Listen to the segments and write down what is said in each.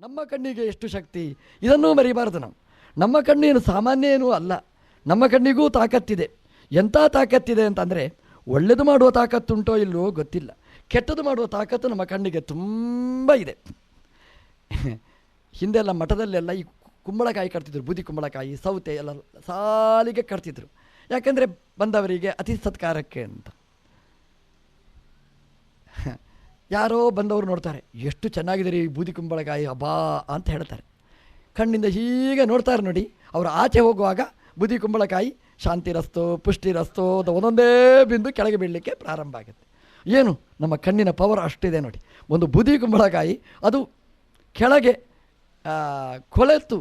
ನಮ್ಮ ಕಣ್ಣಿಗೆ ಎಷ್ಟು ಶಕ್ತಿ? ಇದನ್ನೂ ಮರಿಬಾರ್ದು ನಾವು. ನಮ್ಮ ಕಣ್ಣೇನು ಸಾಮಾನ್ಯ ಏನೂ ಅಲ್ಲ. ನಮ್ಮ ಕಣ್ಣಿಗೂ ತಾಕತ್ತಿದೆ. ಎಂಥ ತಾಕತ್ತಿದೆ ಅಂತಂದರೆ ಒಳ್ಳೆಯದು ಮಾಡುವ ತಾಕತ್ತುಂಟೋ ಇಲ್ಲವೋ ಗೊತ್ತಿಲ್ಲ. ಕೆಟ್ಟದು ಮಾಡುವ ತಾಕತ್ತು ನಮ್ಮ ಕಣ್ಣಿಗೆ ತುಂಬ ಇದೆ. ಹಿಂದೆಲ್ಲ ಮಠದಲ್ಲೆಲ್ಲ ಈ ಕುಂಬಳಕಾಯಿ ಕಟ್ತಿದ್ರು ಬೂದಿ ಕುಂಬಳಕಾಯಿ, ಸೌತೆ ಎಲ್ಲ ಸಾಲಿಗೆ ಕಟ್ತಿದ್ರು. ಯಾಕೆಂದರೆ ಬಂದವರಿಗೆ ಅತಿ ಸತ್ಕಾರಕ್ಕೆ ಅಂತ. ಯಾರೋ ಬಂದವರು ನೋಡ್ತಾರೆ, ಎಷ್ಟು ಚೆನ್ನಾಗಿದೆ ರೀ ಬೂದಿ ಕುಂಬಳಕಾಯಿ, ಅಬ್ಬಾ, ಅಂತ ಹೇಳ್ತಾರೆ. ಕಣ್ಣಿಂದ ಹೀಗೆ ನೋಡ್ತಾರೆ ನೋಡಿ, ಅವರು ಆಚೆ ಹೋಗುವಾಗ ಬೂದಿ ಕುಂಬಳಕಾಯಿ ಶಾಂತಿ ರಸ್ತೋ, ಪುಷ್ಟಿ ರಸ್ತೋ ಅಂತ ಒಂದೊಂದೇ ಬಿಂದು ಕೆಳಗೆ ಬೀಳಲಿಕ್ಕೆ ಪ್ರಾರಂಭ ಆಗುತ್ತೆ. ಏನು? ನಮ್ಮ ಕಣ್ಣಿನ ಪವರ್ ಅಷ್ಟಿದೆ ನೋಡಿ. ಒಂದು ಬೂದಿ ಕುಂಬಳಕಾಯಿ, ಅದು ಕೆಳಗೆ ಕೊಳೆತು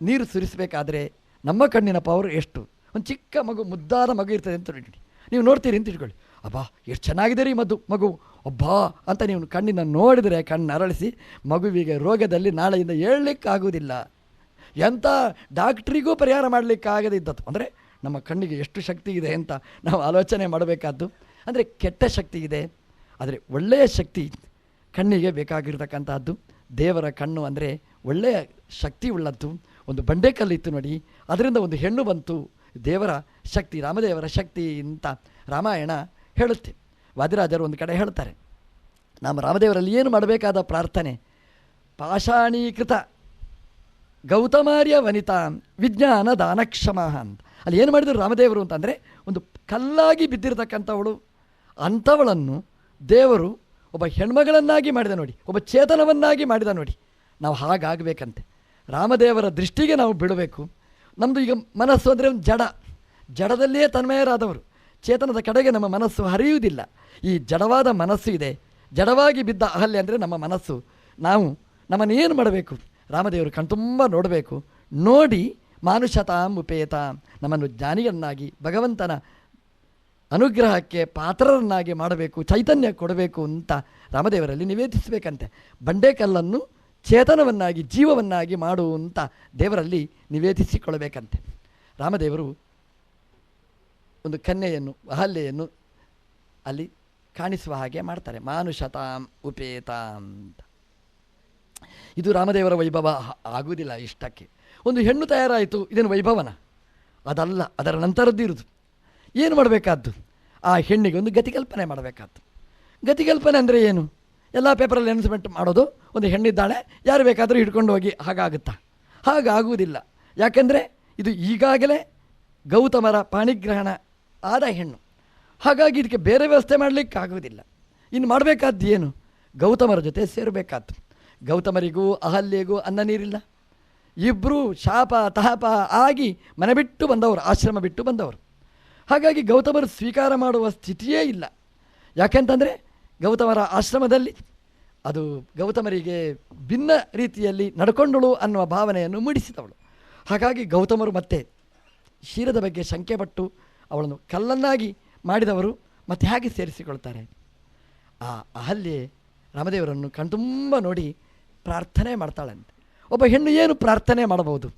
ನೀರು ಸುರಿಸಬೇಕಾದ್ರೆ ನಮ್ಮ ಕಣ್ಣಿನ ಪವರ್ ಎಷ್ಟು? ಒಂದು ಚಿಕ್ಕ ಮಗು, ಮುದ್ದಾದ ಮಗು ಇರ್ತದೆ ಅಂತ ನೋಡಿ. ನೀವು ನೋಡ್ತೀರಿ ಅಂತ ಇಟ್ಕೊಳ್ಳಿ. ಅಬ್ಬಾ, ಎಷ್ಟು ಚೆನ್ನಾಗಿದೆ ರೀ ಮದ್ದು, ಮಗು. ಅಬ್ಬಾ ಅಂತ ನೀವು ಕಣ್ಣಿನ ನೋಡಿದರೆ ಕಣ್ಣು ಅರಳಿಸಿ ಮಗುವಿಗೆ ರೋಗದಲ್ಲಿ ನಾಳೆಯಿಂದ ಹೇಳಲಿಕ್ಕಾಗುವುದಿಲ್ಲ ಎಂಥ ಡಾಕ್ಟ್ರಿಗೂ ಪರಿಹಾರ ಮಾಡಲಿಕ್ಕಾಗದಿದ್ದದ್ದು ಅಂದರೆ ನಮ್ಮ ಕಣ್ಣಿಗೆ ಎಷ್ಟು ಶಕ್ತಿ ಇದೆ ಅಂತ ನಾವು ಆಲೋಚನೆ ಮಾಡಬೇಕಾದ್ದು. ಅಂದರೆ ಕೆಟ್ಟ ಶಕ್ತಿ ಇದೆ, ಆದರೆ ಒಳ್ಳೆಯ ಶಕ್ತಿ ಕಣ್ಣಿಗೆ ಬೇಕಾಗಿರ್ತಕ್ಕಂಥದ್ದು ದೇವರ ಕಣ್ಣು ಅಂದರೆ ಒಳ್ಳೆಯ ಶಕ್ತಿ ಉಳ್ಳದ್ದು. ಒಂದು ಬಂಡೆಕಲ್ಲಿತ್ತು ನೋಡಿ, ಅದರಿಂದ ಒಂದು ಹೆಣ್ಣು ಬಂತು. ದೇವರ ಶಕ್ತಿ, ರಾಮದೇವರ ಶಕ್ತಿ ಅಂತ ರಾಮಾಯಣ ಹೇಳುತ್ತೆ. ವಾದಿರಾಜರು ಒಂದು ಕಡೆ ಹೇಳ್ತಾರೆ, ನಮ್ಮ ರಾಮದೇವರಲ್ಲಿ ಏನು ಮಾಡಬೇಕಾದ ಪ್ರಾರ್ಥನೆ? ಪಾಷಾಣೀಕೃತ ಗೌತಮಾರ್ಯ ವನಿತಾ ವಿಜ್ಞಾನ ದಾನಕ್ಷಮ ಅಂತ. ಅಲ್ಲಿ ಏನು ಮಾಡಿದರು ರಾಮದೇವರು ಅಂತಂದರೆ ಒಂದು ಕಲ್ಲಾಗಿ ಬಿದ್ದಿರತಕ್ಕಂಥವಳು, ಅಂಥವಳನ್ನು ದೇವರು ಒಬ್ಬ ಹೆಣ್ಮಗಳನ್ನಾಗಿ ಮಾಡಿದ ನೋಡಿ, ಒಬ್ಬ ಚೇತನವನ್ನಾಗಿ ಮಾಡಿದ ನೋಡಿ, ನಾವು ಹಾಗಾಗಬೇಕಂತೆ. ರಾಮದೇವರ ದೃಷ್ಟಿಗೆ ನಾವು ಬಿಡಬೇಕು ನಮ್ಮದು ಈಗ ಮನಸ್ಸು ಅಂದರೆ ಒಂದು ಜಡ, ಜಡದಲ್ಲಿಯೇ ತನ್ಮಯರಾದವರು. ಚೇತನದ ಕಡೆಗೆ ನಮ್ಮ ಮನಸ್ಸು ಹರಿಯುವುದಿಲ್ಲ. ಈ ಜಡವಾದ ಮನಸ್ಸು ಇದೆ. ಜಡವಾಗಿ ಬಿದ್ದ ಅಹಲ್ಯ ಅಂದರೆ ನಮ್ಮ ಮನಸ್ಸು. ನಾವು ನಮ್ಮನ್ನು ಏನು ಮಾಡಬೇಕು? ರಾಮದೇವರು ಕಣ್ತುಂಬ ನೋಡಬೇಕು. ನೋಡಿ ಮಾನುಷತಾಂ ಉಪೇತಾಂ. ನಮ್ಮನ್ನು ಜ್ಞಾನಿಯನ್ನಾಗಿ, ಭಗವಂತನ ಅನುಗ್ರಹಕ್ಕೆ ಪಾತ್ರರನ್ನಾಗಿ ಮಾಡಬೇಕು, ಚೈತನ್ಯ ಕೊಡಬೇಕು ಅಂತ ರಾಮದೇವರಲ್ಲಿ ನಿವೇದಿಸಬೇಕಂತೆ. ಬಂಡೆಕಲ್ಲನ್ನು ಚೇತನವನ್ನಾಗಿ, ಜೀವವನ್ನಾಗಿ ಮಾಡು ಅಂತ ದೇವರಲ್ಲಿ ನಿವೇದಿಸಿಕೊಳ್ಳಬೇಕಂತೆ. ರಾಮದೇವರು ಒಂದು ಕನ್ಯೆಯನ್ನು, ಅಹಲ್ಯೆಯನ್ನು ಅಲ್ಲಿ ಕಾಣಿಸುವ ಹಾಗೆ ಮಾಡ್ತಾರೆ. ಮಾನುಷತಾಂ ಉಪೇತಾಂ ಅಂತ. ಇದು ರಾಮದೇವರ ವೈಭವ ಆಗುವುದಿಲ್ಲ ಇಷ್ಟಕ್ಕೆ. ಒಂದು ಹೆಣ್ಣು ತಯಾರಾಯಿತು ಇದೇನು ವೈಭವನ. ಅದಲ್ಲ, ಅದರ ನಂತರದ್ದು ಇರುವುದು. ಏನು ಮಾಡಬೇಕಾದ್ದು? ಆ ಹೆಣ್ಣಿಗೆ ಒಂದು ಗತಿಕಲ್ಪನೆ ಮಾಡಬೇಕಾದ್ದು. ಗತಿಕಲ್ಪನೆ ಅಂದರೆ ಏನು? ಎಲ್ಲ ಪೇಪರಲ್ಲಿ ಅನೌನ್ಸ್ಮೆಂಟ್ ಮಾಡೋದು, ಒಂದು ಹೆಣ್ಣಿದ್ದಾಳೆ, ಯಾರು ಬೇಕಾದರೂ ಹಿಡ್ಕೊಂಡು ಹೋಗಿ ಹಾಗಾಗುತ್ತಾ? ಹಾಗಾಗುವುದಿಲ್ಲ. ಯಾಕೆಂದರೆ, ಇದು ಈಗಾಗಲೇ ಗೌತಮರ ಪಾಣಿಗ್ರಹಣ ಆದ ಹೆಣ್ಣು. ಹಾಗಾಗಿ ಇದಕ್ಕೆ ಬೇರೆ ವ್ಯವಸ್ಥೆ ಮಾಡಲಿಕ್ಕೆ ಆಗುವುದಿಲ್ಲ. ಇನ್ನು ಮಾಡಬೇಕಾದ್ದು ಏನು? ಗೌತಮರ ಜೊತೆ ಸೇರಬೇಕಾದ್ದು. ಗೌತಮರಿಗೂ, ಅಹಲ್ಯೆಗೂ ಅನ್ನ ನೀರಿಲ್ಲ. ಇಬ್ಬರೂ ಶಾಪ ತಾಪ ಆಗಿ ಮನೆ ಬಿಟ್ಟು ಬಂದವರು, ಆಶ್ರಮ ಬಿಟ್ಟು ಬಂದವರು. ಹಾಗಾಗಿ ಗೌತಮರು ಸ್ವೀಕಾರ ಮಾಡುವ ಸ್ಥಿತಿಯೇ ಇಲ್ಲ. ಯಾಕೆಂತಂದರೆ ಗೌತಮರ ಆಶ್ರಮದಲ್ಲಿ ಅದು ಗೌತಮರಿಗೆ ಭಿನ್ನ ರೀತಿಯಲ್ಲಿ ನಡ್ಕೊಂಡಳು ಅನ್ನುವ ಭಾವನೆಯನ್ನು ಮೂಡಿಸಿದವಳು. ಹಾಗಾಗಿ ಗೌತಮರು ಮತ್ತೆ ಶೀರದ ಬಗ್ಗೆ ಶಂಕೆ ಪಟ್ಟು ಅವಳನ್ನು ಕಲ್ಲನ್ನಾಗಿ ಮಾಡಿದವರು ಮತ್ತೆ ಹೇಗೆ ಸೇರಿಸಿಕೊಳ್ತಾರೆ? ಆ ಅಹಲ್ಯೆ ರಾಮದೇವರನ್ನು ಕಣ್ತುಂಬ ನೋಡಿ ಪ್ರಾರ್ಥನೆ ಮಾಡ್ತಾಳಂತೆ. ಒಬ್ಬ ಹೆಣ್ಣು ಏನು ಪ್ರಾರ್ಥನೆ ಮಾಡಬಹುದು?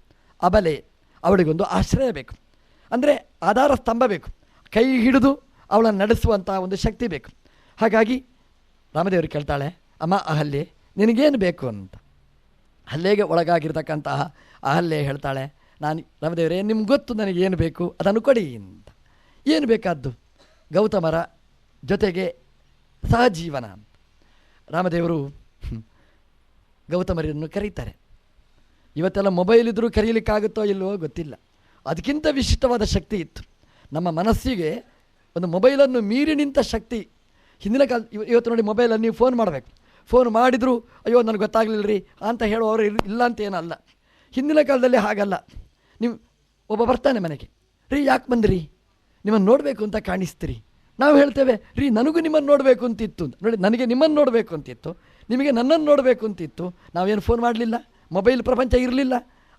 ಅಬಲೆ, ಅವಳಿಗೊಂದು ಆಶ್ರಯ ಬೇಕು. ಅಂದರೆ ಆಧಾರ ಸ್ತಂಭ ಬೇಕು. ಕೈ ಹಿಡಿದು ಅವಳನ್ನು ನಡೆಸುವಂಥ ಒಂದು ಶಕ್ತಿ ಬೇಕು. ಹಾಗಾಗಿ ರಾಮದೇವರು ಕೇಳ್ತಾಳೆ, ಅಮ್ಮ ಅಹಲ್ಯೆ, ನಿನಗೇನು ಬೇಕು? ಅಂತ. ಹಲ್ಲೆಗೆ ಒಳಗಾಗಿರ್ತಕ್ಕಂತಹ ಅಹಲ್ಯೆ ಹೇಳ್ತಾಳೆ, ನಾನು, ರಾಮದೇವರೇ, ನಿಮ್ಗೆ ಗೊತ್ತು ನನಗೇನು ಬೇಕು? ಅದನ್ನು ಕೊಡಿ ಅಂತ. ಏನು ಬೇಕಾದ್ದು? ಗೌತಮರ ಜೊತೆಗೆ ಸಹಜೀವನ ರಾಮದೇವರು ಗೌತಮರನ್ನು ಕರೀತಾರೆ. ಇವತ್ತೆಲ್ಲ ಮೊಬೈಲ್ ಇದ್ದರೂ ಕರೀಲಿಕ್ಕಾಗುತ್ತೋ ಇಲ್ಲವೋ ಗೊತ್ತಿಲ್ಲ. ಅದಕ್ಕಿಂತ ವಿಶಿಷ್ಟವಾದ ಶಕ್ತಿ ಇತ್ತು. ನಮ್ಮ ಮನಸ್ಸಿಗೆ ಒಂದು ಮೊಬೈಲನ್ನು ಮೀರಿ ನಿಂತ ಶಕ್ತಿ. ಹಿಂದಿನ ಕಾಲ ಇವ- ಇವತ್ತು ನೋಡಿ ಮೊಬೈಲಲ್ಲಿ ನೀವು ಫೋನ್ ಮಾಡಬೇಕು. ಫೋನ್ ಮಾಡಿದರೂ, ಅಯ್ಯೋ, ನನಗೆ ಗೊತ್ತಾಗಲಿಲ್ಲ ರೀ ಅಂತ ಹೇಳುವವರು ಇಲ್ಲ ಅಂತ ಏನಲ್ಲ. ಹಿಂದಿನ ಕಾಲದಲ್ಲಿ ಹಾಗಲ್ಲ. ನೀವು, ಒಬ್ಬ ಬರ್ತಾನೆ ಮನೆಗೆ. ರೀ, ಯಾಕೆ ಬಂದ್ರಿ? ನಿಮ್ಮನ್ನು ನೋಡಬೇಕು ಅಂತ ಕಾಣಿಸ್ತೀರಿ. ನಾವು ಹೇಳ್ತೇವೆ, ರೀ, ನನಗೂ ನಿಮ್ಮನ್ನು ನೋಡಬೇಕು ಅಂತಿತ್ತು. ಅಂತ. ನೋಡಿ, ನನಗೆ ನಿಮ್ಮನ್ನು ನೋಡಬೇಕು ಅಂತಿತ್ತು. ನಿಮಗೆ ನನ್ನನ್ನು ನೋಡಬೇಕು ಅಂತಿತ್ತು. ನಾವೇನು ಫೋನ್ ಮಾಡಲಿಲ್ಲ? ಮೊಬೈಲ್ ಪ್ರಪಂಚ ಇರಲಿಲ್ಲ.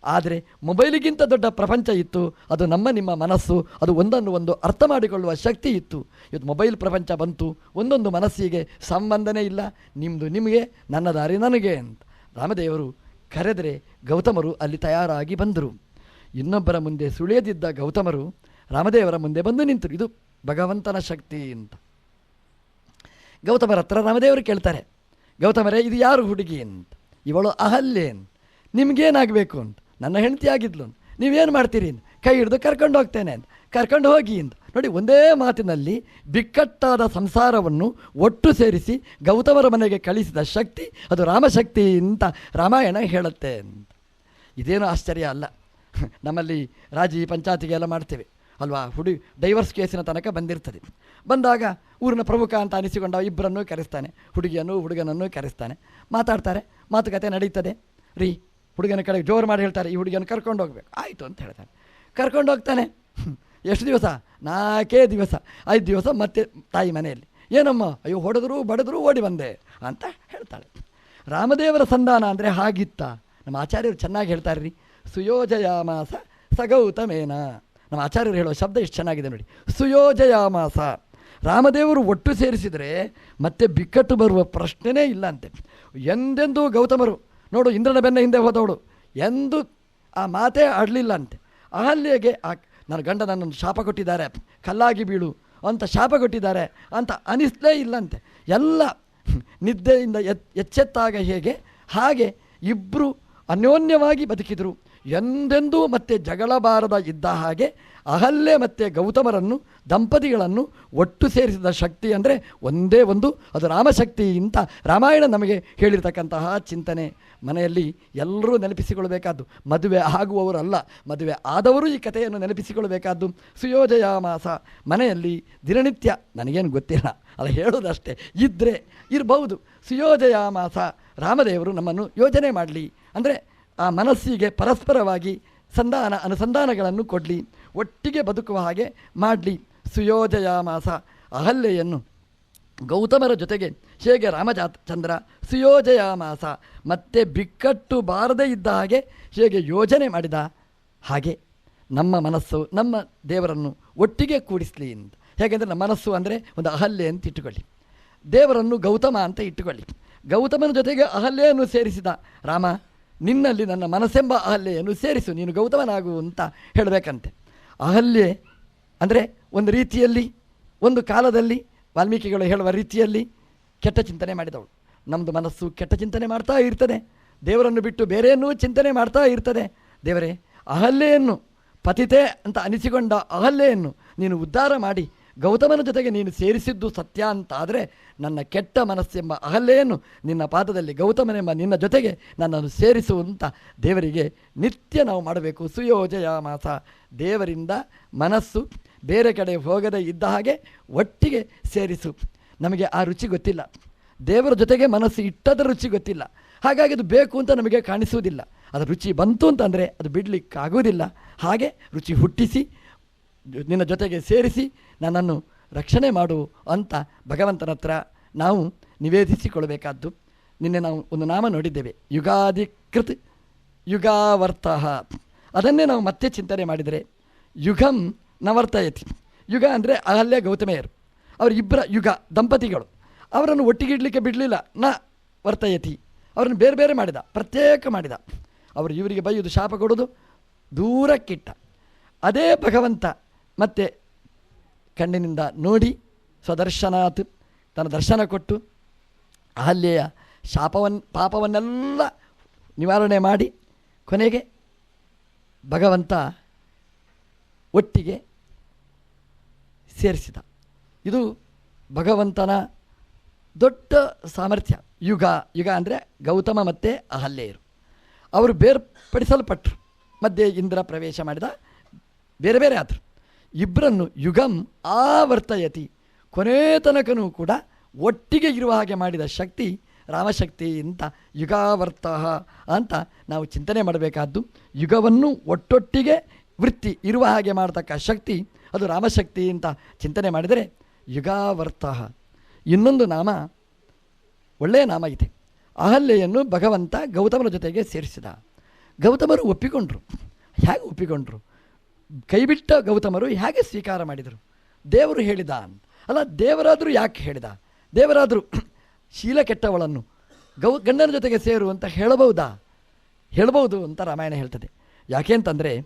ಆದರೆ ಮೊಬೈಲಿಗಿಂತ ದೊಡ್ಡ ಪ್ರಪಂಚ ಇತ್ತು. ಅದು ನಮ್ಮ, ನಿಮ್ಮ ಮನಸ್ಸು. ಅದು ಒಂದನ್ನು ಒಂದು ಅರ್ಥ ಮಾಡಿಕೊಳ್ಳುವ ಶಕ್ತಿ ಇತ್ತು. ಇವತ್ತು ಮೊಬೈಲ್ ಪ್ರಪಂಚ ಬಂತು. ಒಂದೊಂದು ಮನಸ್ಸಿಗೆ ಸಂಬಂಧನೇ ಇಲ್ಲ. ನಿಮ್ಮದು ನಿಮಗೆ, ನನ್ನ ದಾರಿ ನನಗೆ ಅಂತ. ರಾಮದೇವರು ಕರೆದರೆ ಗೌತಮರು ಅಲ್ಲಿ ತಯಾರಾಗಿ ಬಂದರು. ಇನ್ನೊಬ್ಬರ ಮುಂದೆ ಸುಳಿಯದಿದ್ದ ಗೌತಮರು ರಾಮದೇವರ ಮುಂದೆ ಬಂದು ನಿಂತರು. ಇದು ಭಗವಂತನ ಶಕ್ತಿ ಅಂತ. ಗೌತಮರ ಹತ್ರ ರಾಮದೇವರು ಕೇಳ್ತಾರೆ, ಗೌತಮರೇ, ಇದು ಯಾರು ಹುಡುಗಿ ಅಂತ. ಇವಳು ಅಹಲ್ಯೇನ್ ನಿಮಗೇನಾಗಬೇಕು ಅಂತ. ನನ್ನ ಹೆಂಡತಿ ಆಗಿದ್ಲು ನೀವೇನು ಮಾಡ್ತೀರಿ ಅಂತ. ಕೈ ಹಿಡಿದು ಕರ್ಕೊಂಡು ಹೋಗ್ತೇನೆ ಅಂತ. ಕರ್ಕೊಂಡು ಹೋಗಿ ಅಂತ. ನೋಡಿ, ಒಂದೇ ಮಾತಿನಲ್ಲಿ ಬಿಕ್ಕಟ್ಟಾದ ಸಂಸಾರವನ್ನು ಒಟ್ಟು ಸೇರಿಸಿ ಗೌತಮರ ಮನೆಗೆ ಕಳಿಸಿದ ಶಕ್ತಿ, ಅದು ರಾಮಶಕ್ತಿ ಅಂತ ರಾಮಾಯಣ ಹೇಳುತ್ತೆ ಅಂತ. ಇದೇನು ಆಶ್ಚರ್ಯ ಅಲ್ಲ. ನಮ್ಮಲ್ಲಿ ರಾಜಿ ಪಂಚಾಯತಿಗೆ ಎಲ್ಲ ಮಾಡ್ತೇವೆ. ಅಲ್ವಾ? ಹುಡಿ ಡೈವರ್ಸ್ ಕೇಸಿನ ತನಕ ಬಂದಿರ್ತದೆ. ಬಂದಾಗ ಊರಿನ ಪ್ರಮುಖ ಅಂತ ಅನಿಸಿಕೊಂಡ ಇಬ್ಬರನ್ನು ಕರೆಸ್ತಾನೆ. ಹುಡುಗಿಯನ್ನು, ಹುಡುಗನನ್ನು ಕರೆಸ್ತಾನೆ. ಮಾತಾಡ್ತಾರೆ. ಮಾತುಕತೆ ನಡೀತದೆ. ರೀ, ಹುಡುಗನ ಕಡೆಗೆ ಜೋರು ಮಾಡಿ ಹೇಳ್ತಾರೆ, ಈ ಹುಡುಗಿಯನ್ನು ಕರ್ಕೊಂಡು ಹೋಗ್ಬೇಕು. ಆಯಿತು ಅಂತ ಹೇಳ್ತಾನೆ. ಕರ್ಕೊಂಡು ಹೋಗ್ತಾನೆ. ಎಷ್ಟು ದಿವಸ? ನಾಲ್ಕೇ ದಿವಸ. ಐದು ದಿವಸ ಮತ್ತೆ ತಾಯಿ ಮನೆಯಲ್ಲಿ. ಏನಮ್ಮ? ಅಯ್ಯೋ, ಹೊಡೆದ್ರು ಬಡಿದ್ರು ಓಡಿ ಬಂದೆ ಅಂತ ಹೇಳ್ತಾಳೆ. ರಾಮದೇವರ ಸಂಧಾನ ಅಂದರೆ ಹಾಗಿತ್ತ? ನಮ್ಮ ಆಚಾರ್ಯರು ಚೆನ್ನಾಗಿ ಹೇಳ್ತಾರೆ ರೀ ಸುಯೋಜಯಾಮಾಸ ಸಗೌತಮೇನ. ನಮ್ಮ ಆಚಾರ್ಯರು ಹೇಳೋ ಶಬ್ದ ಎಷ್ಟು ಚೆನ್ನಾಗಿದೆ ನೋಡಿ. ಸುಯೋಜಯಾಮಾಸ. ರಾಮದೇವರು ಒಟ್ಟು ಸೇರಿಸಿದರೆ ಮತ್ತೆ ಬಿಕ್ಕಟ್ಟು ಬರುವ ಪ್ರಶ್ನೆನೇ ಇಲ್ಲ ಅಂತೆ ಎಂದೆಂದೂ ಗೌತಮರು, ನೋಡು, ಇಂದ್ರನ ಬೆನ್ನ ಹಿಂದೆ ಹೋದವಳು, ಎಂದು ಆ ಮಾತೇ ಆಡಲಿಲ್ಲ ಅಂತೆ ಅಹಲ್ಯಗೆ ಆ ನನ್ನ ಗಂಡ ನನ್ನನ್ನು ಶಾಪ ಕೊಟ್ಟಿದ್ದಾರೆ, ಕಲ್ಲಾಗಿ ಬೀಳು, ಅಂತ ಶಾಪ ಕೊಟ್ಟಿದ್ದಾರೆ ಅಂತ ಅನಿಸ್ಲೇ ಇಲ್ಲಂತೆ. ಎಲ್ಲ ನಿದ್ದೆಯಿಂದ ಎಚ್ಚೆತ್ತಾಗ ಹೇಗೆ, ಹಾಗೆ ಇಬ್ಬರು ಅನ್ಯೋನ್ಯವಾಗಿ ಬದುಕಿದರು. ಎಂದೆಂದೂ ಮತ್ತೆ ಜಗಳಬಾರದ ಇದ್ದ ಹಾಗೆ ಅಹಲ್ಯೆ ಮತ್ತು ಗೌತಮರನ್ನು, ದಂಪತಿಗಳನ್ನು ಒಟ್ಟು ಸೇರಿಸಿದ ಶಕ್ತಿ ಅಂದರೆ ಒಂದೇ ಒಂದು, ಅದು ರಾಮಶಕ್ತಿ ಅಂತ ರಾಮಾಯಣ ನಮಗೆ ಹೇಳಿರ್ತಕ್ಕಂತಹ ಚಿಂತನೆ. ಮನೆಯಲ್ಲಿ ಎಲ್ಲರೂ ನೆನಪಿಸಿಕೊಳ್ಳಬೇಕಾದ್ದು, ಮದುವೆ ಆಗುವವರಲ್ಲ, ಮದುವೆ ಆದವರು ಈ ಕಥೆಯನ್ನು ನೆನಪಿಸಿಕೊಳ್ಬೇಕಾದ್ದು ಸುಯೋಜಯಾಮಾಸ ಮನೆಯಲ್ಲಿ ದಿನನಿತ್ಯ ನನಗೇನು ಗೊತ್ತಿಲ್ಲ, ಅದು ಹೇಳೋದಷ್ಟೇ. ಇದ್ದರೆ ಇರಬಹುದು ಸುಯೋಜಯಾಮಾಸ ರಾಮದೇವರು ನಮ್ಮನ್ನು ಯೋಜನೆ ಮಾಡಲಿ. ಅಂದರೆ ಆ ಮನಸ್ಸಿಗೆ ಪರಸ್ಪರವಾಗಿ ಸಂಧಾನ ಅನುಸಂಧಾನಗಳನ್ನು ಕೊಡಲಿ, ಒಟ್ಟಿಗೆ ಬದುಕುವ ಹಾಗೆ ಮಾಡಲಿ. ಸುಯೋಜಯಾಮಾಸ, ಅಹಲ್ಯೆಯನ್ನು. ಗೌತಮರ ಜೊತೆಗೆ ಹೇಗೆ ರಾಮಜಾತ ಚಂದ್ರ ಸುಯೋಜಯಾಮಾಸ, ಮತ್ತೆ ಬಿಕ್ಕಟ್ಟು ಬಾರದೇ ಇದ್ದ ಹಾಗೆ ಹೇಗೆ ಯೋಜನೆ ಮಾಡಿದ ಹಾಗೆ ನಮ್ಮ ಮನಸ್ಸು, ನಮ್ಮ ದೇವರನ್ನು ಒಟ್ಟಿಗೆ ಕೂಡಿಸಲಿ ಅಂತ. ಹೇಗೆಂದರೆ ನಮ್ಮ ಮನಸ್ಸು ಅಂದರೆ ಒಂದು ಅಹಲ್ಯೆ ಅಂತ ಇಟ್ಟುಕೊಳ್ಳಿ. ದೇವರನ್ನು ಗೌತಮ ಅಂತ ಇಟ್ಟುಕೊಳ್ಳಿ. ಗೌತಮನ ಜೊತೆಗೆ ಅಹಲ್ಯೆಯನ್ನು ಸೇರಿಸಿದ ರಾಮ ನಿನ್ನಲ್ಲಿ ನನ್ನ ಮನಸ್ಸೆಂಬ ಅಹಲ್ಯೆಯನ್ನು ಸೇರಿಸು, ನೀನು ಗೌತಮನಾಗು ಅಂತ ಹೇಳಬೇಕಂತೆ. ಅಹಲ್ಯೆ ಅಂದರೆ ಒಂದು ರೀತಿಯಲ್ಲಿ, ಒಂದು ಕಾಲದಲ್ಲಿ ವಾಲ್ಮೀಕಿಗಳು ಹೇಳುವ ರೀತಿಯಲ್ಲಿ ಕೆಟ್ಟ ಚಿಂತನೆ ಮಾಡಿದವಳು. ನಮ್ಮದು ಮನಸ್ಸು ಕೆಟ್ಟ ಚಿಂತನೆ ಮಾಡ್ತಾ ಇರ್ತದೆ. ದೇವರನ್ನು ಬಿಟ್ಟು ಬೇರೆಯನ್ನೂ ಚಿಂತನೆ ಮಾಡ್ತಾ ಇರ್ತದೆ. ದೇವರೇ, ಅಹಲ್ಯೆಯನ್ನು ಪತಿತೆ ಅಂತ ಅನಿಸಿಕೊಂಡ ಅಹಲ್ಯೆಯನ್ನು ನೀನು ಉದ್ಧಾರ ಮಾಡಿ ಗೌತಮನ ಜೊತೆಗೆ ನೀನು ಸೇರಿಸಿದ್ದು ಸತ್ಯ ಅಂತಾದರೆ ನನ್ನ ಕೆಟ್ಟ ಮನಸ್ಸೆಂಬ ಅಹಲ್ಲೆಯನ್ನು ನಿನ್ನ ಪಾದದಲ್ಲಿ ಗೌತಮನೆಂಬ ನಿನ್ನ ಜೊತೆಗೆ ನನ್ನನ್ನು ಸೇರಿಸುವಂತ ದೇವರಿಗೆ ನಿತ್ಯ ನಾವು ಮಾಡಬೇಕು. ಸುಯೋಜಯ ಮಾಸ. ದೇವರಿಂದ ಮನಸ್ಸು ಬೇರೆ ಕಡೆ ಹೋಗದೇ ಇದ್ದ ಹಾಗೆ ಒಟ್ಟಿಗೆ ಸೇರಿಸು. ನಮಗೆ ಆ ರುಚಿ ಗೊತ್ತಿಲ್ಲ. ದೇವರ ಜೊತೆಗೆ ಮನಸ್ಸು ಇಟ್ಟದ ರುಚಿ ಗೊತ್ತಿಲ್ಲ. ಹಾಗಾಗಿ ಅದು ಬೇಕು ಅಂತ ನಮಗೆ ಕಾಣಿಸುವುದಿಲ್ಲ. ಅದು ರುಚಿ ಬಂತು ಅಂತಂದರೆ ಅದು ಬಿಡಲಿಕ್ಕಾಗುವುದಿಲ್ಲ. ಹಾಗೆ ರುಚಿ ಹುಟ್ಟಿಸಿ ನಿನ್ನ ಜೊತೆಗೆ ಸೇರಿಸಿ ನನ್ನನ್ನು ರಕ್ಷಣೆ ಮಾಡು ಅಂತ ಭಗವಂತನ ಹತ್ರ ನಾವು ನಿವೇದಿಸಿಕೊಳ್ಳಬೇಕಾದ್ದು ನಿನ್ನೆ ನಾವು ಒಂದು ನಾಮ ನೋಡಿದ್ದೇವೆ. ಯುಗಾಧಿಕೃತ್ ಯುಗಾವರ್ತ ಅದನ್ನೇ ನಾವು ಮತ್ತೆ ಚಿಂತನೆ ಮಾಡಿದರೆ ಯುಗಂ ನವರ್ತಯತಿ. ಯುಗ ಅಂದರೆ ಅಹಲ್ಯ ಗೌತಮೆಯರು. ಅವರಿಬ್ಬರ ಯುಗ, ದಂಪತಿಗಳು. ಅವರನ್ನು ಒಟ್ಟಿಗೆ ಇಡಲಿಕ್ಕೆ ಬಿಡಲಿಲ್ಲ. ನ ವರ್ತಯತಿ. ಅವರನ್ನು ಬೇರೆ ಬೇರೆ ಮಾಡಿದ, ಪ್ರತ್ಯೇಕ ಮಾಡಿದ. ಅವರು ಇವರಿಗೆ ಬೈಯುವುದು ಶಾಪ ಕೊಡೋದು ದೂರಕ್ಕಿಟ್ಟ. ಅದೇ ಭಗವಂತ ಮತ್ತೆ ಕಣ್ಣಿನಿಂದ ನೋಡಿ ಸ್ವದರ್ಶನಾತ್, ತನ್ನ ದರ್ಶನ ಕೊಟ್ಟು ಅಹಲ್ಯೆಯ ಶಾಪವನ್ನು ಪಾಪವನ್ನೆಲ್ಲ ನಿವಾರಣೆ ಮಾಡಿ ಕೊನೆಗೆ ಭಗವಂತ ಒಟ್ಟಿಗೆ ಸೇರಿಸಿದ. ಇದು ಭಗವಂತನ ದೊಡ್ಡ ಸಾಮರ್ಥ್ಯ. ಯುಗ ಯುಗ ಅಂದರೆ ಗೌತಮ ಮತ್ತು ಅಹಲ್ಯರು ಅವರು ಬೇರ್ಪಡಿಸಲ್ಪಟ್ಟರು ಮಧ್ಯೆ ಇಂದ್ರ ಪ್ರವೇಶ ಮಾಡಿದ, ಬೇರೆ ಬೇರೆ ಆದರು. ಇಬ್ಬರನ್ನು ಯುಗಂ ಆವರ್ತಯತಿ ಕೊನೇ ತನಕನೂ ಕೂಡ ಒಟ್ಟಿಗೆ ಇರುವ ಹಾಗೆ ಮಾಡಿದ ಶಕ್ತಿ ರಾಮಶಕ್ತಿ ಅಂತ ಯುಗಾವರ್ತ ಅಂತ ನಾವು ಚಿಂತನೆ ಮಾಡಬೇಕಾದ್ದು ಯುಗವನ್ನು ಒಟ್ಟೊಟ್ಟಿಗೆ ವೃತ್ತಿ ಇರುವ ಹಾಗೆ ಮಾಡತಕ್ಕ ಶಕ್ತಿ ಅದು ರಾಮಶಕ್ತಿ ಅಂತ ಚಿಂತನೆ ಮಾಡಿದರೆ ಯುಗಾವರ್ತ ಇನ್ನೊಂದು ನಾಮ ಒಳ್ಳೆಯ ನಾಮ ಇದೆ ಅಹಲ್ಯೆಯನ್ನು ಭಗವಂತ ಗೌತಮರ ಜೊತೆಗೆ ಸೇರಿಸಿದ ಗೌತಮರು ಒಪ್ಪಿಕೊಂಡ್ರು ಹೇಗೆ ಒಪ್ಪಿಕೊಂಡ್ರು ಕೈಬಿಟ್ಟ ಗೌತಮರು ಹೇಗೆ ಸ್ವೀಕಾರ ಮಾಡಿದರು? ದೇವರು ಹೇಳಿದ. ಅಲ್ಲ, ದೇವರಾದರೂ ಯಾಕೆ ಹೇಳಿದ? ದೇವರಾದರೂ ಶೀಲ ಕೆಟ್ಟವಳನ್ನು ಗೌ, ಗಂಡನ ಜೊತೆಗೆ ಸೇರು ಅಂತ ಹೇಳಬಹುದಾ? ಹೇಳಬಹುದು ಅಂತ ರಾಮಾಯಣ ಹೇಳ್ತದೆ. ಯಾಕೆ ಅಂತಂದರೆ,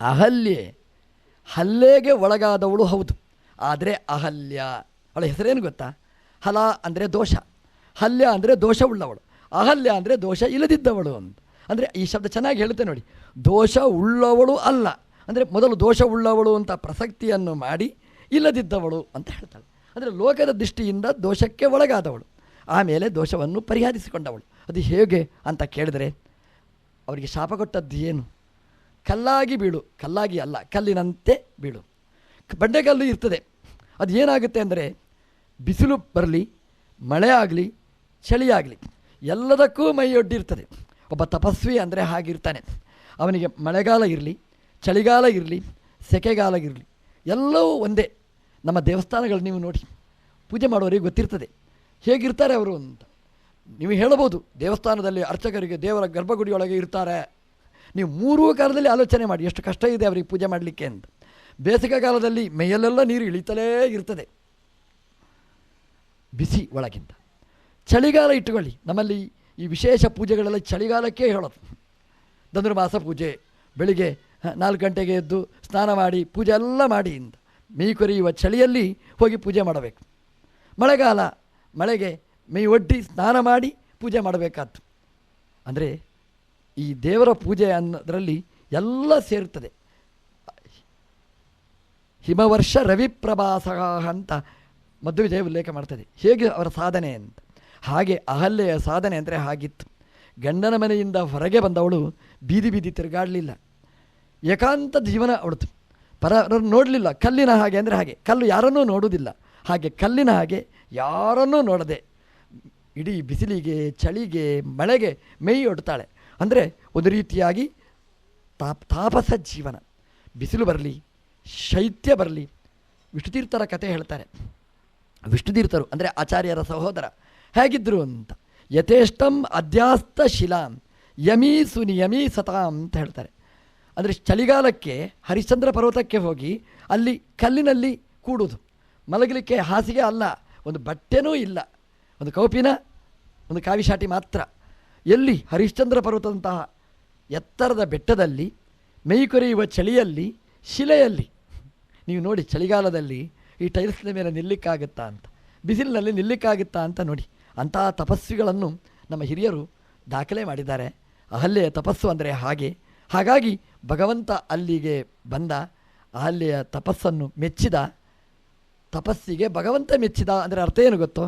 ಅಹಲ್ಯೆ ಹಲ್ಲೆಗೆ ಒಳಗಾದವಳು ಹೌದು. ಆದರೆ ಅಹಲ್ಯ, ಅವಳ ಹೆಸರೇನು ಗೊತ್ತಾ? ಹಲ ಅಂದರೆ ದೋಷ. ಹಲ್ಯ ಅಂದರೆ ದೋಷವುಳ್ಳವಳು. ಅಹಲ್ಯ ಅಂದರೆ ದೋಷ ಇಲ್ಲದಿದ್ದವಳು ಅಂತ. ಅಂದರೆ ಈ ಶಬ್ದ ಚೆನ್ನಾಗಿ ಹೇಳುತ್ತೆ ನೋಡಿ. ದೋಷ ಉಳ್ಳವಳು ಅಲ್ಲ. ಅಂದರೆ ಮೊದಲು ದೋಷ ಉಳ್ಳವಳು ಅಂತ ಪ್ರಸಕ್ತಿಯನ್ನು ಮಾಡಿ ಇಲ್ಲದಿದ್ದವಳು ಅಂತ ಹೇಳ್ತಾಳೆ. ಅಂದರೆ ಲೋಕದ ದೃಷ್ಟಿಯಿಂದ ದೋಷಕ್ಕೆ ಒಳಗಾದವಳು. ಆಮೇಲೆ ದೋಷವನ್ನು ಪರಿಹರಿಸಿಕೊಂಡವಳು. ಅದು ಹೇಗೆ ಅಂತ ಕೇಳಿದರೆ, ಅವರಿಗೆ ಶಾಪ ಕೊಟ್ಟದ್ದು ಏನು? ಕಲ್ಲಾಗಿ ಬೀಳು. ಕಲ್ಲಾಗಿ ಅಲ್ಲ, ಕಲ್ಲಿನಂತೆ ಬೀಳು. ಬಂಡೆಗಲ್ಲು ಇರ್ತದೆ. ಅದು ಏನಾಗುತ್ತೆ ಅಂದರೆ, ಬಿಸಿಲು ಬರಲಿ, ಮಳೆ ಆಗಲಿ, ಚಳಿ ಆಗಲಿ, ಎಲ್ಲದಕ್ಕೂ ಮೈಯೊಡ್ಡಿರ್ತದೆ. ಒಬ್ಬ ತಪಸ್ವಿ ಅಂದರೆ ಹಾಗಿರ್ತಾನೆ. ಅವನಿಗೆ ಮಳೆಗಾಲ ಇರಲಿ, ಚಳಿಗಾಲ ಇರಲಿ, ಸೆಕೆಗಾಲ ಇರಲಿ, ಎಲ್ಲವೂ ಒಂದೇ. ನಮ್ಮ ದೇವಸ್ಥಾನಗಳು ನೀವು ನೋಡಿ, ಪೂಜೆ ಮಾಡೋರಿಗೆ ಗೊತ್ತಿರ್ತದೆ. ಹೇಗಿರ್ತಾರೆ ಅವರು ಅಂತ. ನೀವು ಹೇಳಬಹುದು, ದೇವಸ್ಥಾನದಲ್ಲಿ ಅರ್ಚಕರಿಗೆ ದೇವರ ಗರ್ಭಗುಡಿಯೊಳಗೆ ಇರ್ತಾರೆ. ನೀವು ಮೂರೂ ಕಾಲದಲ್ಲಿ ಆಲೋಚನೆ ಮಾಡಿ, ಎಷ್ಟು ಕಷ್ಟ ಇದೆ ಅವರಿಗೆ ಪೂಜೆ ಮಾಡಲಿಕ್ಕೆ ಅಂತ. ಬೇಸಿಗೆ ಕಾಲದಲ್ಲಿ ಮೈಯಲ್ಲೆಲ್ಲ ನೀರು ಇಳಿತಲೇ ಇರ್ತದೆ. ಬಿಸಿ ಒಳಗಿಂದ. ಚಳಿಗಾಲ ಇಟ್ಟುಕೊಳ್ಳಿ ನಮ್ಮಲ್ಲಿ ಈ ವಿಶೇಷ ಪೂಜೆಗಳೆಲ್ಲ ಚಳಿಗಾಲಕ್ಕೆ ಹೇಳೋದು. ಧನುರ್ಮಾಸ ಪೂಜೆ, ಬೆಳಿಗ್ಗೆ ನಾಲ್ಕು ಗಂಟೆಗೆ ಎದ್ದು ಸ್ನಾನ ಮಾಡಿ ಪೂಜೆ ಎಲ್ಲ ಮಾಡಿ ಇಂದ. ಮೀ ಕೊರೆಯುವ ಚಳಿಯಲ್ಲಿ ಹೋಗಿ ಪೂಜೆ ಮಾಡಬೇಕು. ಮಳೆಗಾಲ, ಮಳೆಗೆ ಮೇ ಒಡ್ಡಿ ಸ್ನಾನ ಮಾಡಿ ಪೂಜೆ ಮಾಡಬೇಕಾದ್ದು. ಅಂದರೆ ಈ ದೇವರ ಪೂಜೆ ಅನ್ನೋದರಲ್ಲಿ ಎಲ್ಲ ಸೇರುತ್ತದೆ. ಹಿಮವರ್ಷ ರವಿಪ್ರಭಾಸ ಅಂತ ಮಧ್ವವಿಜಯ ಉಲ್ಲೇಖ ಮಾಡ್ತದೆ. ಹೇಗೆ ಅವರ ಸಾಧನೆ ಅಂತ. ಹಾಗೆ ಅಹಲ್ಯೆಯ ಸಾಧನೆ ಅಂದರೆ ಹಾಗಿತ್ತು. ಗಂಡನ ಮನೆಯಿಂದ ಹೊರಗೆ ಬಂದವಳು ಬೀದಿ ಬೀದಿ ತಿರುಗಾಡಲಿಲ್ಲ. ಏಕಾಂತ ಜೀವನ ಅವಳದು. ಪರ ನೋಡಲಿಲ್ಲ. ಕಲ್ಲಿನ ಹಾಗೆ ಅಂದರೆ ಹಾಗೆ. ಕಲ್ಲು ಯಾರನ್ನೂ ನೋಡುವುದಿಲ್ಲ. ಹಾಗೆ ಕಲ್ಲಿನ ಹಾಗೆ ಯಾರನ್ನೂ ನೋಡದೆ ಇಡೀ ಬಿಸಿಲಿಗೆ, ಚಳಿಗೆ, ಮಳೆಗೆ ಮೈ ಒಡ್ತಾಳೆ. ಅಂದರೆ ಒಂದು ರೀತಿಯಾಗಿ ತಾಪ್, ತಾಪಸ ಜೀವನ. ಬಿಸಿಲು ಬರಲಿ, ಶೈತ್ಯ ಬರಲಿ. ವಿಷ್ಣುತೀರ್ಥರ ಕತೆ ಹೇಳ್ತಾರೆ. ವಿಷ್ಣುತೀರ್ಥರು ಅಂದರೆ ಆಚಾರ್ಯರ ಸಹೋದರ. ಹೇಗಿದ್ದರು ಅಂತ. ಯಥೇಷ್ಟಂ ಅಧ್ಯಾಸ್ತ ಶಿಲಾಂ ಯಮೀ ಸುನಿಯಮೀ ಸತಾಂ ಅಂತ ಹೇಳ್ತಾರೆ. ಅಂದರೆ ಚಳಿಗಾಲಕ್ಕೆ ಹರಿಶ್ಚಂದ್ರ ಪರ್ವತಕ್ಕೆ ಹೋಗಿ ಅಲ್ಲಿ ಕಲ್ಲಿನಲ್ಲಿ ಕೂಡೋದು. ಮಲಗಲಿಕ್ಕೆ ಹಾಸಿಗೆ ಅಲ್ಲ, ಒಂದು ಬಟ್ಟೆನೂ ಇಲ್ಲ, ಒಂದು ಕೌಪಿನ, ಒಂದು ಕಾವಿಶಾಟಿ ಮಾತ್ರ. ಎಲ್ಲಿ ಹರಿಶ್ಚಂದ್ರ ಪರ್ವತದಂತಹ ಎತ್ತರದ ಬೆಟ್ಟದಲ್ಲಿ ಮೈ ಕೊರೆಯುವ ಚಳಿಯಲ್ಲಿ, ಶಿಲೆಯಲ್ಲಿ, ನೀವು ನೋಡಿ ಚಳಿಗಾಲದಲ್ಲಿ ಈ ಟೈಲ್ಸ್ನ ಮೇಲೆ ನಿಲ್ಲಿಕ್ಕಾಗುತ್ತಾ ಅಂತ, ಬಿಸಿಲಿನಲ್ಲಿ ನಿಲ್ಲಿಕ್ಕಾಗುತ್ತಾ ಅಂತ ನೋಡಿ. ಅಂತಹ ತಪಸ್ವಿಗಳನ್ನು ನಮ್ಮ ಹಿರಿಯರು ದಾಖಲೆ ಮಾಡಿದ್ದಾರೆ. ಅಹಲ್ಯ ತಪಸ್ಸು ಅಂದರೆ ಹಾಗೆ. ಹಾಗಾಗಿ ಭಗವಂತ ಅಲ್ಲಿಗೆ ಬಂದ ಅಹಲ್ಯ ತಪಸ್ಸನ್ನು ಮೆಚ್ಚಿದ, ತಪಸ್ಸಿಗೆ ಭಗವಂತ ಮೆಚ್ಚಿದ ಅಂದರೆ ಅರ್ಥ ಏನು ಗೊತ್ತೋ?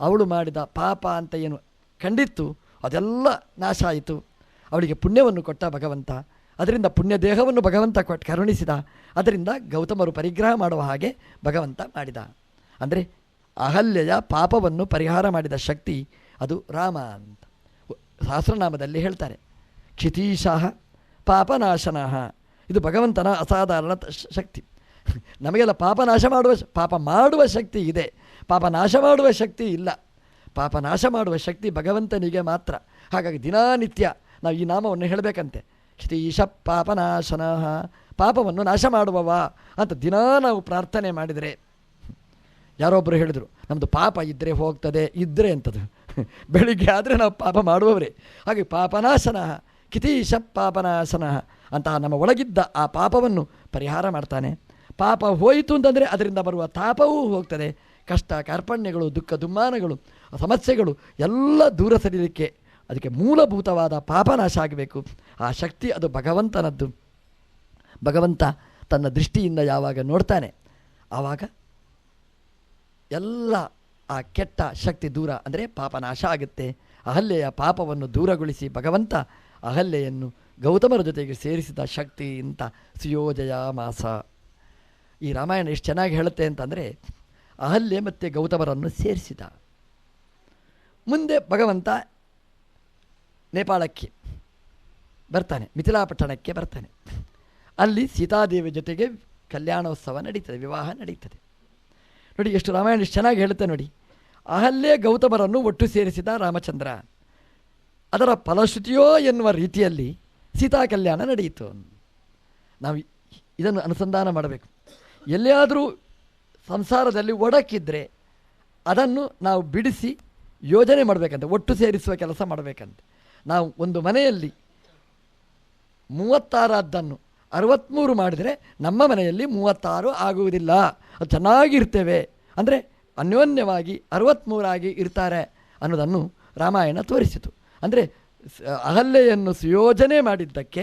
ಅವಳು ಮಾಡಿದ ಪಾಪ ಅಂತ ಏನು ಕಂಡಿತ್ತು? ಅದೆಲ್ಲ ನಾಶ ಆಯಿತು. ಅವಳಿಗೆ ಪುಣ್ಯವನ್ನು ಕೊಟ್ಟ ಭಗವಂತ. ಅದರಿಂದ ಪುಣ್ಯ ದೇಹವನ್ನು ಭಗವಂತ ಕೊಟ್ಟು ಕರುಣಿಸಿದ. ಅದರಿಂದ ಗೌತಮರು ಪರಿಗ್ರಹ ಮಾಡುವ ಹಾಗೆ ಭಗವಂತ ಮಾಡಿದ. ಅಂದರೆ ಅಹಲ್ಯೆಯ ಪಾಪವನ್ನು ಪರಿಹಾರ ಮಾಡಿದ ಶಕ್ತಿ ಅದು ರಾಮ ಅಂತ. ಸಹಸ್ರನಾಮದಲ್ಲಿ ಹೇಳ್ತಾರೆ. ಕ್ಷಿತೀಶಃ ಪಾಪನಾಶನಃ. ಇದು ಭಗವಂತನ ಅಸಾಧಾರಣ ಶಕ್ತಿ. ನಮಗೆಲ್ಲ ಪಾಪ ನಾಶ ಮಾಡುವ ಪಾಪ ಮಾಡುವ ಶಕ್ತಿ ಇದೆ. ಪಾಪ ನಾಶ ಮಾಡುವ ಶಕ್ತಿ ಇಲ್ಲ. ಪಾಪ ನಾಶ ಮಾಡುವ ಶಕ್ತಿ ಭಗವಂತನಿಗೆ ಮಾತ್ರ. ಹಾಗಾಗಿ ದಿನಾನಿತ್ಯ ನಾವು ಈ ನಾಮವನ್ನು ಹೇಳಬೇಕಂತೆ. ಕ್ಷಿತೀಶ ಪಾಪನಾಶನಃ. ಪಾಪವನ್ನು ನಾಶ ಮಾಡುವವ ಅಂತ ದಿನಾ ನಾವು ಪ್ರಾರ್ಥನೆ ಮಾಡಿದರೆ ಯಾರೊಬ್ಬರು ಹೇಳಿದರು ನಮ್ಮದು ಪಾಪ ಇದ್ದರೆ ಹೋಗ್ತದೆ ಇದ್ದರೆ ಅಂತದು. ಬೆಳಿಗ್ಗೆ ಆದರೆ ನಾವು ಪಾಪ ಮಾಡುವವರೇ. ಹಾಗೆ ಪಾಪನಾಶನ, ಕಿತೀಶ ಪಾಪನಾಶನ ಅಂತಹ ನಮ್ಮ ಒಳಗಿದ್ದ ಆ ಪಾಪವನ್ನು ಪರಿಹಾರ ಮಾಡ್ತಾನೆ. ಪಾಪ ಹೋಯಿತು ಅಂತಂದರೆ ಅದರಿಂದ ಬರುವ ತಾಪವೂ ಹೋಗ್ತದೆ. ಕಷ್ಟ, ಕಾರ್ಪಣ್ಯಗಳು, ದುಃಖ, ದುಮ್ಮಾನಗಳು, ಸಮಸ್ಯೆಗಳು ಎಲ್ಲ ದೂರ ಸರಿಲಿಕ್ಕೆ ಅದಕ್ಕೆ ಮೂಲಭೂತವಾದ ಪಾಪನಾಶ ಆಗಬೇಕು. ಆ ಶಕ್ತಿ ಅದು ಭಗವಂತನದ್ದು. ಭಗವಂತ ತನ್ನ ದೃಷ್ಟಿಯಿಂದ ಯಾವಾಗ ನೋಡ್ತಾನೆ, ಆವಾಗ ಎಲ್ಲ ಆ ಕೆಟ್ಟ ಶಕ್ತಿ ದೂರ ಅಂದರೆ ಪಾಪ ನಾಶ ಆಗುತ್ತೆ. ಅಹಲ್ಯೆಯ ಪಾಪವನ್ನು ದೂರಗೊಳಿಸಿ ಭಗವಂತ ಅಹಲ್ಯೆಯನ್ನು ಗೌತಮರ ಜೊತೆಗೆ ಸೇರಿಸಿದ ಶಕ್ತಿ ಅಂತ ಸುಯೋಜಯ ಮಾಸ. ಈ ರಾಮಾಯಣ ಎಷ್ಟು ಚೆನ್ನಾಗಿ ಹೇಳುತ್ತೆ ಅಂತಂದರೆ ಅಹಲ್ಯೆ ಮತ್ತು ಗೌತಮರನ್ನು ಸೇರಿಸಿದ. ಮುಂದೆ ಭಗವಂತ ನೇಪಾಳಕ್ಕೆ ಬರ್ತಾನೆ, ಮಿಥಿಲಾಪಟ್ಟಣಕ್ಕೆ ಬರ್ತಾನೆ. ಅಲ್ಲಿ ಸೀತಾದೇವಿ ಜೊತೆಗೆ ಕಲ್ಯಾಣೋತ್ಸವ ನಡೀತದೆ, ವಿವಾಹ ನಡೀತದೆ. ನೋಡಿ, ಎಷ್ಟು ರಾಮಾಯಣ ಎಷ್ಟು ಚೆನ್ನಾಗಿ ಹೇಳುತ್ತೆ ನೋಡಿ. ಅಹಲ್ಯೆ ಗೌತಮರನ್ನು ಒಟ್ಟು ಸೇರಿಸಿದ ರಾಮಚಂದ್ರ. ಅದರ ಫಲಶ್ರುತಿಯೋ ಎನ್ನುವ ರೀತಿಯಲ್ಲಿ ಸೀತಾ ಕಲ್ಯಾಣ ನಡೆಯಿತು. ನಾವು ಇದನ್ನು ಅನುಸಂಧಾನ ಮಾಡಬೇಕು. ಎಲ್ಲಿಯಾದರೂ ಸಂಸಾರದಲ್ಲಿ ಒಡಕಿದ್ರೆ ಅದನ್ನು ನಾವು ಬಿಡಿಸಿ ಯೋಜನೆ ಮಾಡಬೇಕಂತೆ, ಒಟ್ಟು ಸೇರಿಸುವ ಕೆಲಸ ಮಾಡಬೇಕಂತೆ. ನಾವು ಒಂದು ಮನೆಯಲ್ಲಿ ಮೂವತ್ತಾರದ್ದನ್ನು ಅರವತ್ತ್ಮೂರು ಮಾಡಿದರೆ ನಮ್ಮ ಮನೆಯಲ್ಲಿ ಮೂವತ್ತಾರು ಆಗುವುದಿಲ್ಲ. ಅದು ಚೆನ್ನಾಗಿರ್ತೇವೆ. ಅಂದರೆ ಅನ್ಯೋನ್ಯವಾಗಿ ಅರವತ್ತ್ಮೂರಾಗಿ ಇರ್ತಾರೆ ಅನ್ನೋದನ್ನು ರಾಮಾಯಣ ತೋರಿಸಿತು. ಅಂದರೆ ಅಹಲ್ಯೆಯನ್ನು ಸುಯೋಜನೆ ಮಾಡಿದ್ದಕ್ಕೆ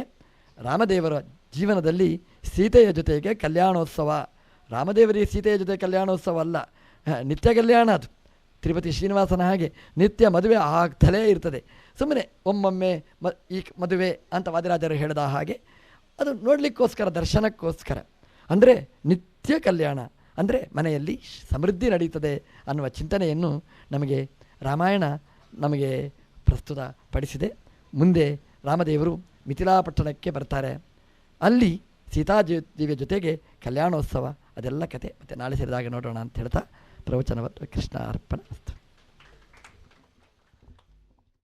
ರಾಮದೇವರ ಜೀವನದಲ್ಲಿ ಸೀತೆಯ ಜೊತೆಗೆ ಕಲ್ಯಾಣೋತ್ಸವ. ರಾಮದೇವರಿಗೆ ಸೀತೆಯ ಜೊತೆ ಕಲ್ಯಾಣೋತ್ಸವ ಅಲ್ಲ ನಿತ್ಯ ಕಲ್ಯಾಣ ಅದು. ತಿರುಪತಿ ಶ್ರೀನಿವಾಸನ ಹಾಗೆ ನಿತ್ಯ ಮದುವೆ ಆಗ್ತಲೇ ಇರ್ತದೆ. ಸುಮ್ಮನೆ ಒಮ್ಮೊಮ್ಮೆ ಮ, ಈ ಮದುವೆ ಅಂತ ವಾದಿರಾಜರು ಹೇಳಿದ ಹಾಗೆ ಅದು ನೋಡಲಿಕ್ಕೋಸ್ಕರ, ದರ್ಶನಕ್ಕೋಸ್ಕರ. ಅಂದರೆ ನಿತ್ಯ ಕಲ್ಯಾಣ, ಅಂದರೆ ಮನೆಯಲ್ಲಿ ಸಮೃದ್ಧಿ ನಡೀತದೆ ಅನ್ನುವ ಚಿಂತನೆಯನ್ನು ನಮಗೆ ರಾಮಾಯಣ ನಮಗೆ ಪ್ರಸ್ತುತ ಪಡಿಸಿದೆ ಮುಂದೆ ರಾಮದೇವರು ಮಿಥಿಲಾಪಟ್ಟಣಕ್ಕೆ ಬರ್ತಾರೆ. ಅಲ್ಲಿ ಸೀತಾದೇವಿಯ ಜೊತೆಗೆ ಕಲ್ಯಾಣೋತ್ಸವ, ಅದೆಲ್ಲ ಕತೆ. ಮತ್ತು ನಾಳೆ ಸೇರಿದಾಗ ನೋಡೋಣ ಅಂತ ಹೇಳ್ತಾ, ಪ್ರವಚನವತ್ತು ಕೃಷ್ಣ ಅರ್ಪಣ